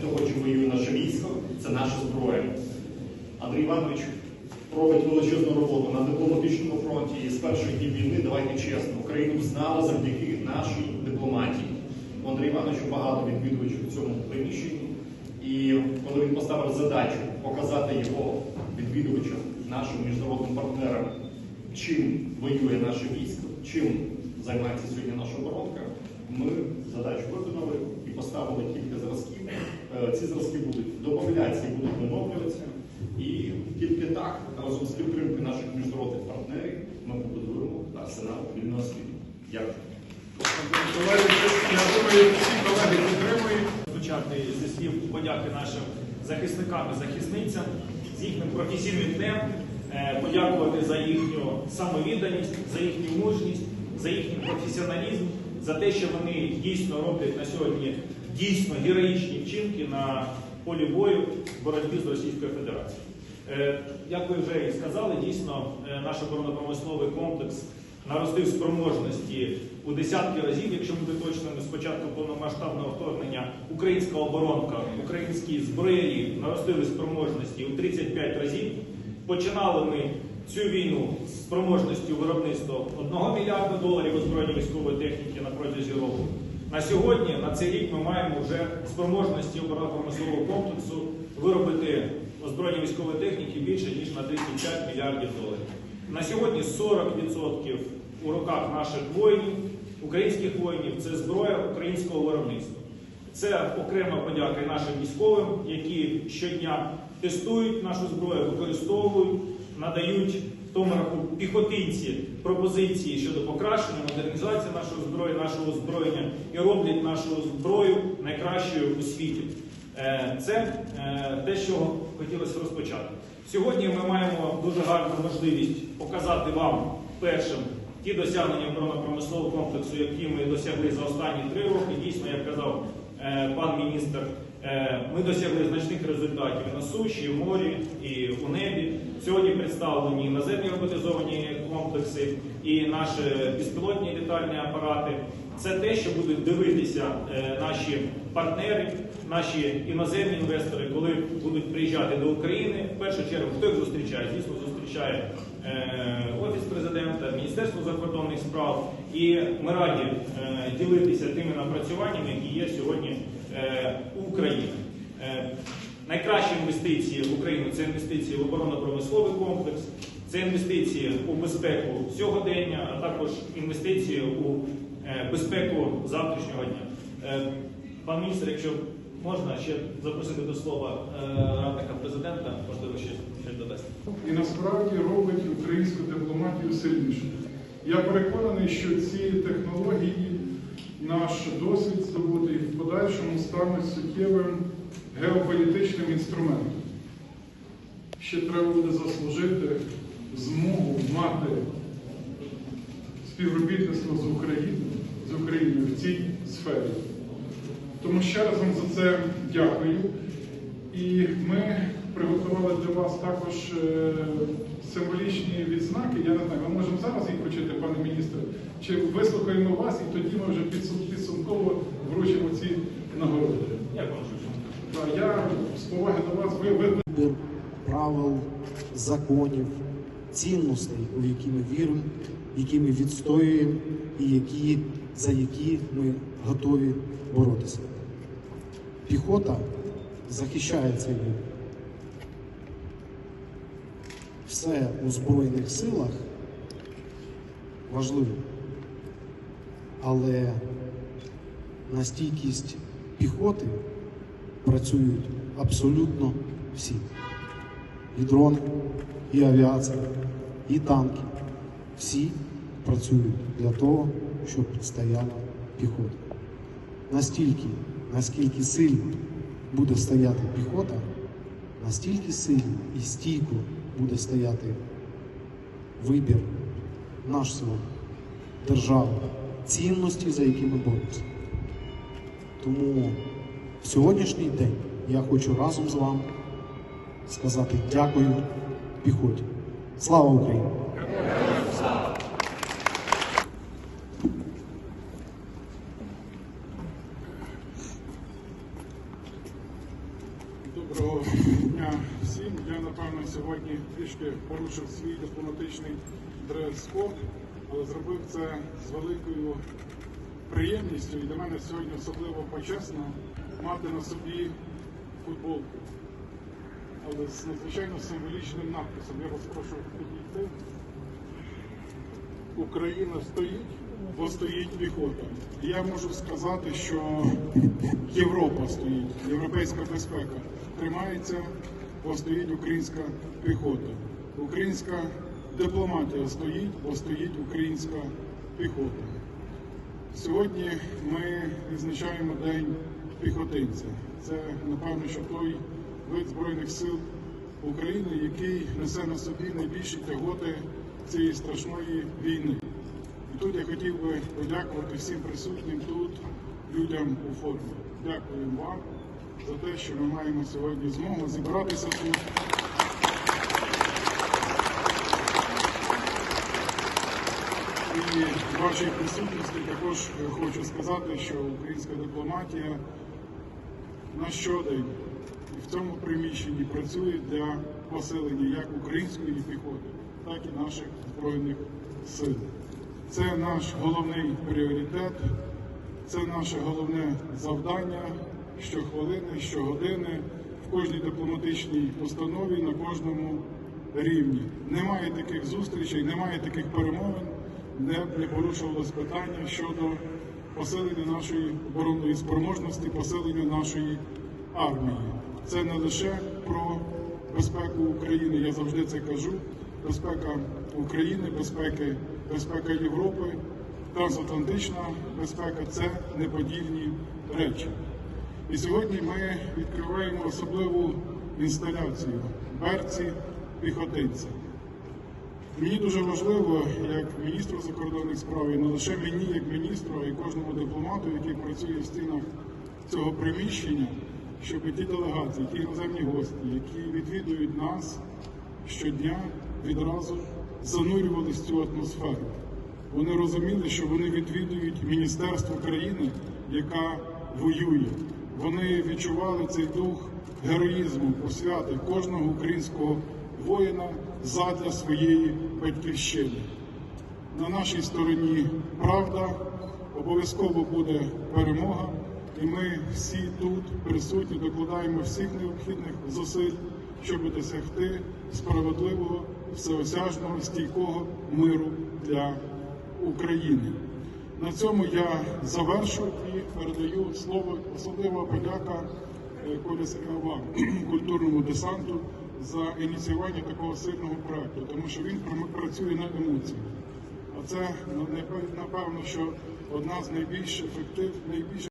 того, чи воює наше військо, це наша зброя. Андрій Іванович робить величезну роботу на дипломатичному фронті і з перших днів війни, давайте чесно, Україну знали завдяки нашій дипломатії. У Андрія Івановича багато відвідувачів у цьому приміщенні. І коли він поставив задачу показати його відвідувачам, нашим міжнародним партнерам, чим воює наше військо, чим займається сьогодні наша оборонка, ми задачу виконали і поставили кілька зразків. Е, Ці зразки будуть додатися і будуть оновлюватися. І тільки так, разом з підтримкою наших міжнародних партнерів, ми побудуємо арсенал вільного світу. Дякую. Я думаю, всі колеги підтримують. Почати зі слів подяки нашим захисникам і захисницям з їхнім професійним днем, е, подякувати за їхню самовідданість, за їхню мужність, за їхній професіоналізм, за те, що вони дійсно роблять на сьогодні дійсно героїчні вчинки на полі бою в боротьбі з Російською Федерацією. Е, Як ви вже і сказали, дійсно е, наш оборонно-промисловий комплекс наростив спроможності у десятки разів, якщо бути точними, з початку повномасштабного вторгнення українська оборонка, українські зброї наростили спроможності у 35 разів. Починали ми цю війну з спроможністю виробництва 1 мільярда доларів озброєння військової техніки на протязі року. На сьогодні, на цей рік, ми маємо вже спроможності оборонно-промислового комплексу виробити озброєння військової техніки більше ніж на 35 мільярдів доларів. На сьогодні 40% у руках наших воїнів, українських воїнів, це зброя українського виробництва. Це окрема подяка нашим військовим, які щодня тестують нашу зброю, використовують, надають тому рахунку піхотинці пропозиції щодо покращення, модернізації нашої зброї, нашого озброєння і роблять нашу зброю найкращою у світі. Е, Це е, те, що хотілося розпочати. Сьогодні ми маємо дуже гарну можливість показати вам першим ті досягнення оборонно-промислового комплексу, які ми досягли за останні три роки. Дійсно, як казав е, пан міністр, ми досягли значних результатів на суші, в морі, і у небі. Сьогодні представлені наземні роботизовані комплекси, і наші безпілотні літальні апарати. Це те, що будуть дивитися е, наші партнери, наші іноземні інвестори, коли будуть приїжджати до України. В першу чергу, хто їх зустрічає? Звісно, зустрічає е, Офіс президента, Міністерство закордонних справ. І ми раді е, ділитися тими напрацюваннями, які є сьогодні у Україні. Найкращі інвестиції в Україну це інвестиції в оборонно-промисловий комплекс, це інвестиції у безпеку сьогодення, а також інвестиції у е, безпеку завтрашнього дня. Е, Пан міністр, якщо можна ще запросити до слова е, радника президента, можливо, ще щось додасти. і насправді робить українську дипломатію сильнішою. Я переконаний, що ці технології, наш досвід здобутий в подальшому стануть суттєвим геополітичним інструментом. Ще треба буде заслужити змогу мати співробітництво з Україною, з Україною в цій сфері. Тому ще раз вам за це дякую. І ми приготували для вас також е, символічні відзнаки. Я не знаю, ми можемо зараз їх почути, пане міністре, чи вислухаємо вас, і тоді ми вже підсумково вручимо ці нагороди. Так, Я з поваги до вас ви, ви вибір правил, законів, цінностей, у які ми віримо, які ми відстоюємо і які, за які ми готові боротися. Піхота захищає цей вибір. Все у Збройних силах важливо, але на стійкість піхоти працюють абсолютно всі. І дрони, і авіація, і танки. Всі працюють для того, щоб стояла піхота. Настільки, наскільки сильно буде стояти піхота, настільки сильно і стійко буде стояти вибір нашого держави, цінності, за які ми боремося. Тому в сьогоднішній день я хочу разом з вами сказати дякую піхоті. Слава Україні! Доброго дня всім. Я напевно сьогодні трішки порушив свій дипломатичний дрес-код, але зробив це з великою приємністю. І для мене сьогодні особливо почесно мати на собі футболку. Але з надзвичайно символічним надписом. Я вас прошу підійти. Україна стоїть, бо стоїть піхота. Я можу сказати, що Європа стоїть, європейська безпека тримається, бо стоїть українська піхота. Українська дипломатія стоїть, бо стоїть українська піхота. Сьогодні ми відзначаємо День піхотинця. Це, напевно, що той вид Збройних сил України, який несе на собі найбільші тяготи цієї страшної війни. І тут я хотів би подякувати всім присутнім тут, людям у формі. Дякую вам за те, що ми маємо сьогодні змогу зібратися тут. І в вашій присутності також хочу сказати, що українська дипломатія на щодень в цьому приміщенні працює для посилення як української піхоти, так і наших збройних сил. Це наш головний пріоритет, це наше головне завдання щохвилини, щогодини в кожній дипломатичній установі на кожному рівні. Немає таких зустрічей, немає таких перемовин, де не порушувалось питання щодо посилення нашої оборонної спроможності, посилення нашої армії. Це не лише про безпеку України, я завжди це кажу. Безпека України, безпеки, безпека Європи, трансатлантична безпека це неподільні речі. І сьогодні ми відкриваємо особливу інсталяцію берці піхотинця. Мені дуже важливо, як міністру закордонних справ, і не лише мені, як міністру, а кожному дипломату, який працює в стінах цього приміщення, щоб ті делегації, ті іноземні гості, які відвідують нас щодня, відразу занурювалися в цю атмосферу. Вони розуміли, що вони відвідують міністерство країни, яка воює. Вони відчували цей дух героїзму, посвяти кожного українського воїна задля своєї батьківщини. На нашій стороні правда, обов'язково буде перемога, і ми всі тут присутні докладаємо всіх необхідних зусиль, щоб досягти справедливого, всеосяжного, стійкого миру для України. На цьому я завершу і передаю слово особлива подяка е, вам, культурному десанту, за ініціювання такого сильного проекту, тому що він пр- працює на емоціях. А це ну, напевно, що одна з найбільш ефективних, найбільш